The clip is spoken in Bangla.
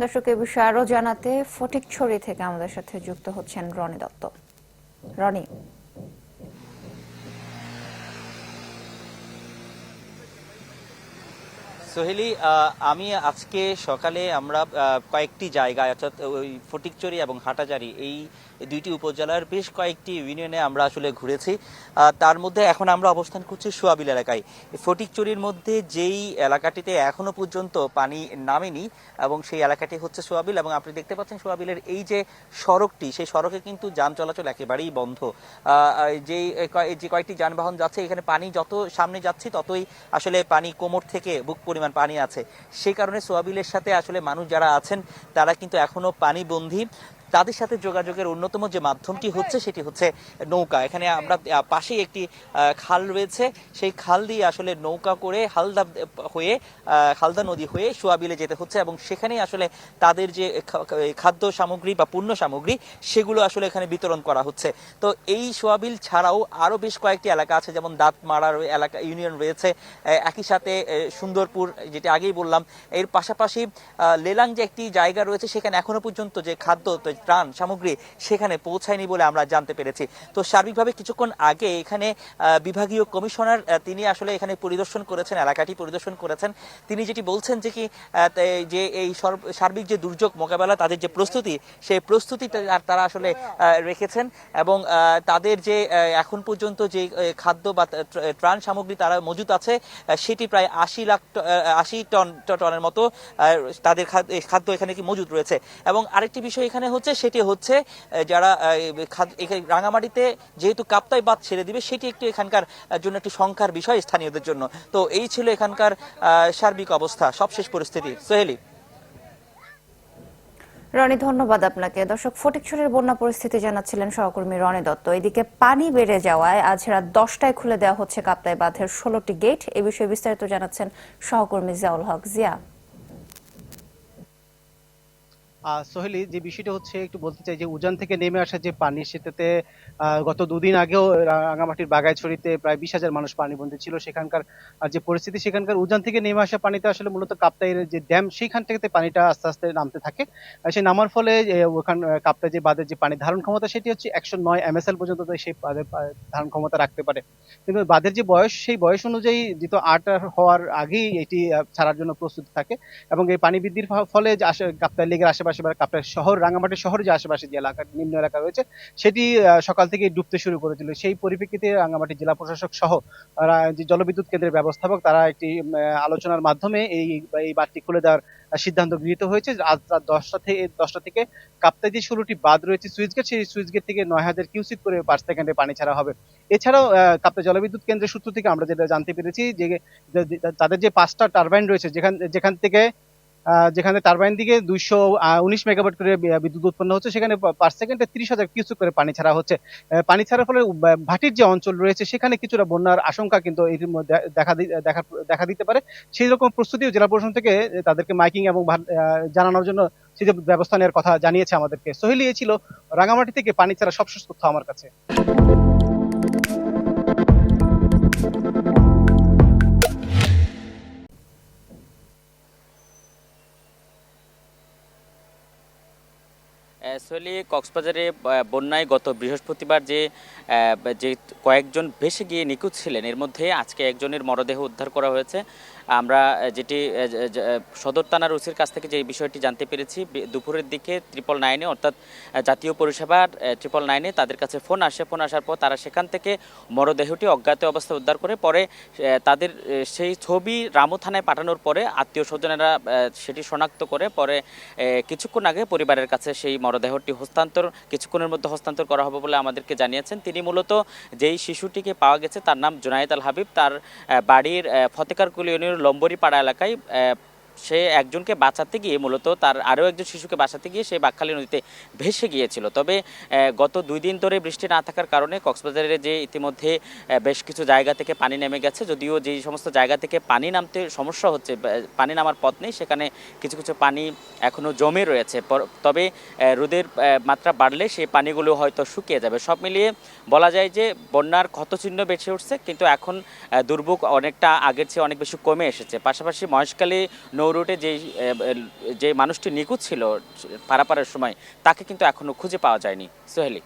দর্শক এ বিষয়ে আরও জানাতে ফটিকছড়ি থেকে আমাদের সাথে যুক্ত হচ্ছেন রনি দত্ত। রনি। সোহেলি আমি আজকে সকালে আমরা কয়েকটি জায়গায়, অর্থাৎ ওই ফটিকচুরি এবং হাটাজারি, এই দুইটি উপজেলার বেশ কয়েকটি ইউনিয়নে আমরা আসলে ঘুরেছি। তার মধ্যে এখন আমরা অবস্থান করছি সোয়াবিল এলাকায়। ফটিকচুরির মধ্যে যেই এলাকাটিতে এখনও পর্যন্ত পানি নামেনি, এবং সেই এলাকাটি হচ্ছে সোয়াবিল, এবং আপনি দেখতে পাচ্ছেন সোয়াবিলের এই যে সড়কটি, সেই সড়কে কিন্তু যান চলাচল একেবারেই বন্ধ। যেই যে কয়েকটি যানবাহন যাচ্ছে, এখানে পানি যত সামনে যাচ্ছে, ততই আসলে পানি কোমর থেকে বুক পরিমাণ পানি আছে। সেই কারণে সোয়াবিলের সাথে আসলে মানুষ যারা আছেন তারা কিন্তু এখনও পানিবন্দী। তাদের সাথে যোগাযোগের অন্যতম যে মাধ্যমটি হচ্ছে সেটি হচ্ছে নৌকা। এখানে আমরা পাশেই একটি খাল রয়েছে। সেই খাল দিয়ে আসলে নৌকা করে হালদা হয়ে হালদা নদী হয়ে সোয়াবিলে যেতে হচ্ছে এবং সেখানেই আসলে তাদের যে খাদ্য সামগ্রী বা পণ্য সামগ্রী সেগুলো আসলে এখানে বিতরণ করা হচ্ছে। তো এই সোয়াবিল ছাড়াও আরও বেশ কয়েকটি এলাকা আছে, যেমন দাঁতমারার এলাকা ইউনিয়ন রয়েছে একই সাথে সুন্দরপুর, যেটা আগেই বললাম। এর পাশাপাশি লেলাং যে একটি জায়গা রয়েছে, সেখানে এখনও পর্যন্ত যে খাদ্য ত্রাণ সামগ্রী সেখানে পৌঁছায়নি বলে আমরা জানতে পেরেছি। তো সার্বিকভাবে কিছুক্ষণ আগে এখানে বিভাগীয় কমিশনার তিনি আসলে এখানে পরিদর্শন করেছেন, এলাকাটি পরিদর্শন করেছেন। তিনি যেটি বলছেন যে কি যে এই সর্ব- সার্বিক যে দুর্যোগ মোকাবেলা, তাদের যে প্রস্তুতি, সেই প্রস্তুতিটা আর- তারা আসলে রেখেছেন এবং তাদের যে এখন পর্যন্ত যে খাদ্য বা ত্র- ত্রাণ সামগ্রী তারা মজুত আছে সেটি প্রায় আশি লাখ আশি টন টনের মতো তাদের খাদ- খাদ্য এখানে কি মজুদ রয়েছে। এবং আরেকটি বিষয় এখানে হচ্ছে সেটি হচ্ছে যারা রাঙামাটিতে যেহেতু কাপ্তাই বাদ ছেড়ে দিবে, সেটি একটু এখানকার জন্য একটি সংখ্যার বিষয় স্থানীয়দের জন্য। তো এই ছিল এখানকার সার্বিক অবস্থা। সবশেষ পরিস্থিতি, সোহেলি। রনি, ধন্যবাদ আপনাকে। দর্শক, ফটিকছড়ির বন্যা পরিস্থিতি জানাচ্ছিলেন সহকর্মী রনি দত্ত। এদিকে পানি বেড়ে যাওয়ায় আজ রাত দশটায় খুলে দেওয়া হচ্ছে কাপ্তাই বাঁধের ষোলোটি গেট। এ বিষয়ে বিস্তারিত জানাচ্ছেন সহকর্মী জিয়াউল হক। জিয়া। সোহেলি, যে বিষয়টা হচ্ছে একটু বলতে চাই যে উজান থেকে নেমে আসা যে পানি, সেটাতে গত দুদিন আগেও রাঙামাটির বাগাইছড়িতে প্রায় বিশ হাজার মানুষ পানিবন্দী ছিল। সেখানকার যে পরিস্থিতি, সেখানকার উজান থেকে নেমে আসা পানিতে আসলে মূলত কাপ্তাইয়ের যে ড্যাম, সেইখান থেকে পানিটা আস্তে আস্তে নামতে থাকে। সেই নামার ফলে ওখান কাপ্তাই যে বাঁধের যে পানি ধারণ ক্ষমতা, সেটি হচ্ছে একশো নয় এমএসএল পর্যন্ত সেই ধারণ ক্ষমতা রাখতে পারে। কিন্তু বাঁধের যে বয়স, সেই বয়স অনুযায়ী যেহেতু আট হওয়ার আগেই এটি ছাড়ার জন্য প্রস্তুত থাকে এবং এই পানি বৃদ্ধির ফলে কাপ্তাই লেগের আশেপাশে বা কাপ্তাই শহর রাঙামাটি শহর যে আশেপাশে যে এলাকা, নিম্ন এলাকা রয়েছে, সেটি সকাল থেকে ডুবতে শুরু করেছিল। সেই পরিপ্রেক্ষিতে রাঙামাটি জেলা প্রশাসক সহ যে জলবিদ্যুৎ কেন্দ্রের ব্যবস্থাপক, তারা একটি আলোচনার মাধ্যমে এই এই বাঁধটি খুলে দেওয়ার সিদ্ধান্ত গৃহীত হয়েছে। আজ রাত দশটা থেকে দশটা থেকে কাপ্তাই যে ষোলোটি বাঁধ রয়েছে সুইচ গেট। সেই সুইচ গেট থেকে নয় হাজার কিউসিক করে পার সেকেন্ডে পানি ছাড়া হবে। এছাড়াও কাপ্তাই জলবিদ্যুৎ কেন্দ্রের সূত্র থেকে আমরা যেটা জানতে পেরেছি যে, তাদের যে পাঁচটা টারবাইন রয়েছে, যেখান যেখান থেকে যেখানে টারবাইন দিকে দুইশো উনিশ মেগাওয়াট করে বিদ্যুৎ উৎপন্ন হচ্ছে, সেখানে পার সেকেন্ডে তিরিশ হাজার কিউসেক করে পানি ছাড়া হচ্ছে। পানি ছাড়ার ফলে ভাটির যে অঞ্চল রয়েছে, সেখানে কিছুটা বন্যার আশঙ্কা কিন্তু এর দেখা দেখা দেখা দিতে পারে। সেই রকম প্রস্তুতিও জেলা প্রশাসন থেকে তাদেরকে মাইকিং এবং জানানোর জন্য সেই যে ব্যবস্থা নেওয়ার কথা জানিয়েছে আমাদেরকে। সোহেলি, এ ছিল রাঙামাটি থেকে পানি ছাড়া সবশেষ তথ্য আমার কাছে। আসলে কক্সবাজারে বন্যায় গত বৃহস্পতিবার যে যে কয়েকজন ভেসে গিয়ে নিখোঁজ ছিলেন, এর মধ্যে আজকে একজনের মরদেহ উদ্ধার করা হয়েছে। আমরা যেটি সদর থানার ওসির কাছ থেকে যে বিষয়টি জানতে পেরেছি দুপুরের দিকে ট্রিপল নাইনে, অর্থাৎ জাতীয় পরিষেবার ট্রিপল নাইনে তাদের কাছে ফোন আসে। ফোন আসার পর তারা সেখান থেকে মরদেহটি অজ্ঞাত অবস্থায় উদ্ধার করে, পরে তাদের সেই ছবি রামু থানায় পাঠানোর পরে আত্মীয় স্বজনেরা সেটি শনাক্ত করে, পরে কিছুক্ষণ আগে পরিবারের কাছে সেই মরদেহটি হস্তান্তর, কিছুক্ষণের মধ্যে হস্তান্তর করা হবে বলে আমাদেরকে জানিয়েছেন। তিনি মূলত যেই শিশুটিকে পাওয়া গেছে, তার নাম জুনায়েদ আল হাবিব। তার বাড়ির ফতেকার ফতেকারকুল ইউনিয়নের লম্বরি পাড়া এলাকায় সে একজনকে বাঁচাতে গিয়ে মূলত তার আরও একজন শিশুকে বাঁচাতে গিয়ে সে বাকখালী নদীতে ভেসে গিয়েছিল। তবে গত দুই দিন ধরে বৃষ্টি না থাকার কারণে কক্সবাজারের যে ইতিমধ্যে বেশ কিছু জায়গা থেকে পানি নেমে গেছে, যদিও যেই সমস্ত জায়গা থেকে পানি নামতে সমস্যা হচ্ছে পানি নামার পথ নেই, সেখানে কিছু কিছু পানি এখনও জমে রয়েছে। তবে রোদের মাত্রা বাড়লে সেই পানিগুলো হয়তো শুকিয়ে যাবে। সব মিলিয়ে বলা যায় যে বন্যার ক্ষতচিহ্ন বেঁচে উঠছে, কিন্তু এখন দুর্ভোগ অনেকটা আগের চেয়ে অনেক বেশি কমে এসেছে। পাশাপাশি মহেশখালী নৌরুটে যেই যে মানুষটি নিখুঁত ছিল পারাপারের সময়, তাকে কিন্তু এখনও খুঁজে পাওয়া যায়নি। সোহেলি।